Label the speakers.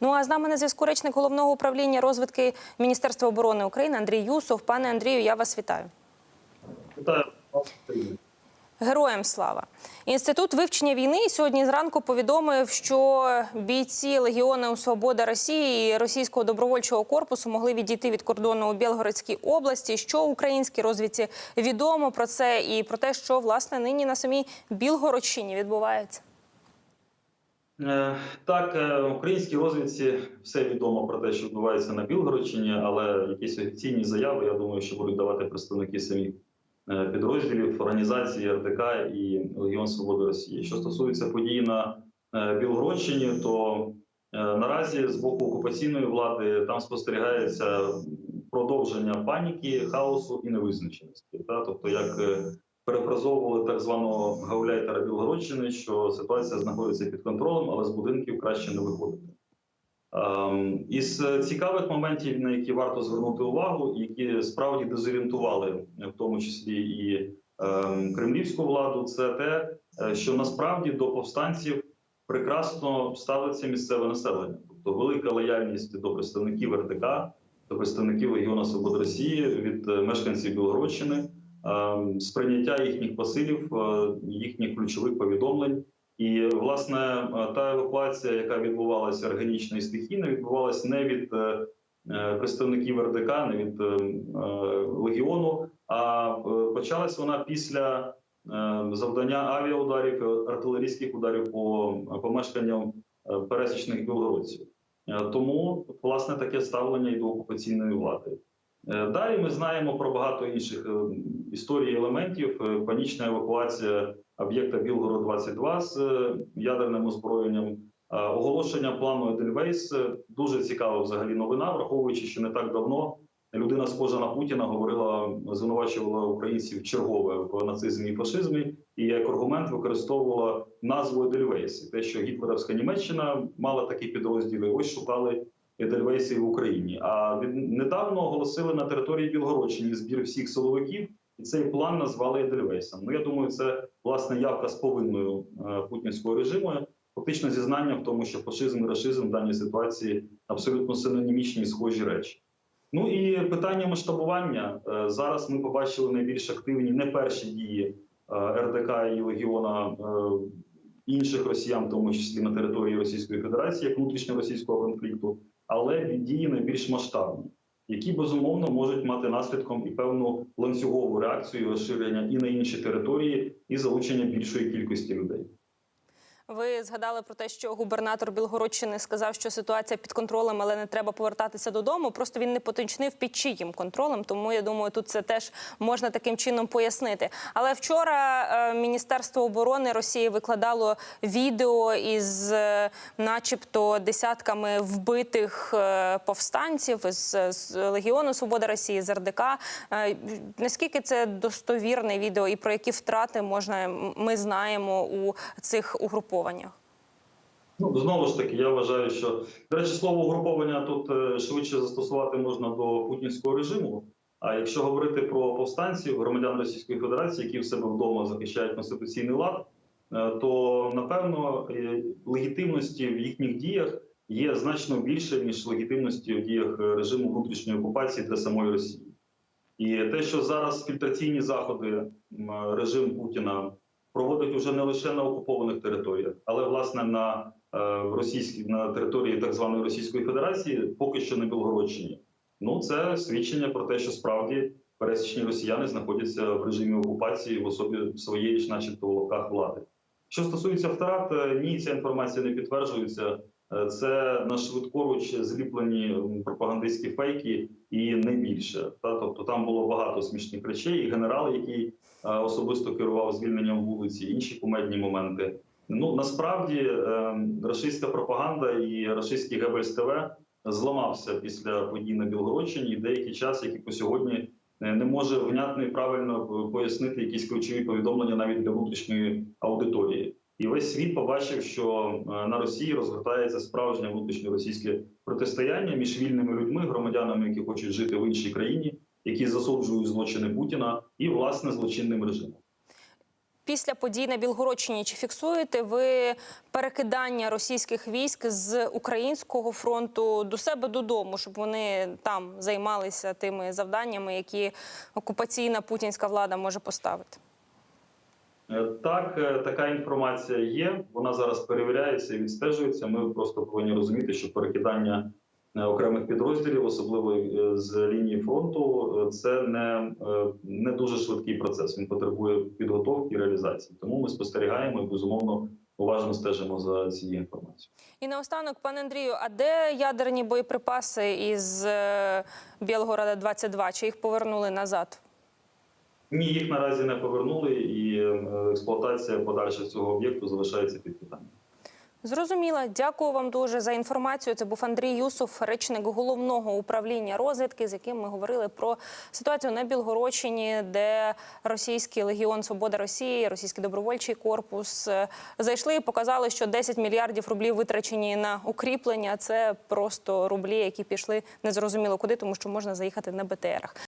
Speaker 1: Ну а з нами на зв'язку речник головного управління розвитки Міністерства оборони України Андрій Юсов. Пане Андрію, я вас вітаю.
Speaker 2: Вітаю.
Speaker 1: Героям слава! Інститут вивчення війни сьогодні зранку повідомив, що бійці Легіону Свобода Росії і Російського добровольчого корпусу могли відійти від кордону у Білгородській області. Що українській розвідці відомо про це і про те, що власне нині на самій Білгородщині відбувається.
Speaker 2: Е, Так, е, українській розвідці все відомо про те, що відбувається на Білгородщині, але якісь офіційні заяви, я думаю, що будуть давати представники самих е, підрозділів, організації РДК і Легіон Свободи Росії. Що стосується подій на Білгородщині, то наразі з боку окупаційної влади там спостерігається продовження паніки, хаосу і невизначеності. Тобто, як перефразовували так званого гауляйтера Білгородщини, що ситуація знаходиться під контролем, але з будинків краще не виходити. Ем, Із цікавих моментів, на які варто звернути увагу, які справді дезорієнтували, в тому числі і ем, кремлівську владу, це те, е, що насправді до повстанців прекрасно ставиться місцеве населення, тобто велика лояльність до представників РДК, до представників Легіону Свободи Росії від е, мешканців Білгородщини сприйняття їхніх посилів, е, їхніх ключових повідомлень. І власне е, та евакуація, яка відбувалася органічно і стихійно, відбувалася не від е, представників РДК, не від е, е, легіону, а почалась вона після завдання авіаударів, артилерійських ударів по помешканням пересічних білгородців. Тому власне таке ставлення і до окупаційної влади. Е, Далі ми знаємо про багато інших е, історій елементів. Е, Панічна евакуація об'єкта Білгород 22 з ядерним озброєнням. Оголошення плану Едельвейс дуже цікава взагалі новина, враховуючи, що не так давно людина схожа на Путіна говорила, звинувачувала українців чергове в нацизмі і фашизмі, і як аргумент використовувала назву Едельвейс. Те, що гітлерівська Німеччина мала такі підрозділи, ось шукали Едельвейси в Україні. А недавно оголосили на території Білгородщини збір всіх силовиків, і цей план назвали Едельвейсом. Ну я думаю, це власне явка з повинною е, путінського режиму. Фактично зізнання в тому, що фашизм і рашизм в даній ситуації абсолютно синонімічні і схожі речі. Ну і питання масштабування Е, зараз. Ми побачили найбільш активні не перші дії е, РДК і Легіона інших росіян, в тому числі на території Російської Федерації, як внутрішньоросійського конфлікту, але дії найбільш масштабні, які безумовно можуть мати наслідком і певну ланцюгову реакцію розширення і на інші території, і залучення більшої кількості людей.
Speaker 1: Ви згадали про те, що губернатор Білгородщини сказав, що ситуація під контролем, але не треба повертатися додому. Просто він не поточнив під чиїм контролем. Тому я думаю, тут це теж можна таким чином пояснити. Але вчора е, Міністерство оборони Росії викладало відео із, е, начебто, десятками вбитих е, повстанців з, Легіону Свобода Росії з РДК. Наскільки це достовірне відео, і про які втрати можна ми знаємо у цих угрупованнях?
Speaker 2: Ну знову ж таки, я вважаю, що до речі, слово угруповання тут е, швидше застосувати можна до путінського режиму. А якщо говорити про повстанців, громадян Російської Федерації, які в себе вдома захищають конституційний лад, е, то напевно е, легітимності в їхніх діях є значно більше ніж легітимності в діях режиму внутрішньої окупації для самої Росії. І те, що зараз фільтраційні заходи режим Путіна проводить уже не лише на окупованих територіях, але власне на е, російській на території так званої Російської Федерації, поки що на Білгородщині. Ну це свідчення про те, що справді пересічні росіяни знаходяться в режимі окупації в особі своєї ж, начебто, в лапках влади. Що стосується втрат, е, ні, ця інформація не підтверджується. Е, Це на швидкоруч зліплені пропагандистські фейки і не більше. Та тобто там було багато смішних речей. І генерал, який е, особисто керував звільненням вулиці, інші кумедні моменти. Ну насправді е, рашистська пропаганда і рашистський Гебельс ТВ зламався після подій на Білгородщині. І деякий час, як і по сьогодні, е, не може внятно і правильно е, пояснити якісь ключові повідомлення навіть для внутрішньої аудиторії. І весь світ побачив, що е, на Росії розгортається справжнє внутрішньоросійське протистояння між вільними людьми, громадянами, які хочуть жити в іншій країні, які засуджують злочини Путіна, і власне злочинним режимом.
Speaker 1: після подій на Білгородщині чи фіксуєте ви перекидання російських військ з українського фронту до себе додому, щоб вони там займалися тими завданнями, які окупаційна путінська влада може поставити?
Speaker 2: Е, Так, е, така інформація є. Вона зараз перевіряється і відстежується. Ми просто повинні розуміти, що перекидання е, окремих підрозділів, особливо з лінії фронту, це не, не дуже швидкий процес. Він потребує підготовки і реалізації. Тому ми спостерігаємо і безумовно уважно стежимо за цією інформацією.
Speaker 1: І наостанок, пане Андрію, а де ядерні боєприпаси із Білгорода 22 Чи їх повернули назад?
Speaker 2: Ні, їх наразі не повернули, і е, експлуатація подальша цього об'єкту залишається під питанням.
Speaker 1: Зрозуміла. Дякую вам дуже за інформацію. Це був Андрій Юсов, речник головного управління розвідки, з яким ми говорили про ситуацію на Білгородщині, де російський легіон Свобода Росії, російський добровольчий корпус е, зайшли і показали, що 10 мільярдів рублів витрачені на укріплення. Це просто рублі, які пішли незрозуміло куди, тому що можна заїхати на БТРах.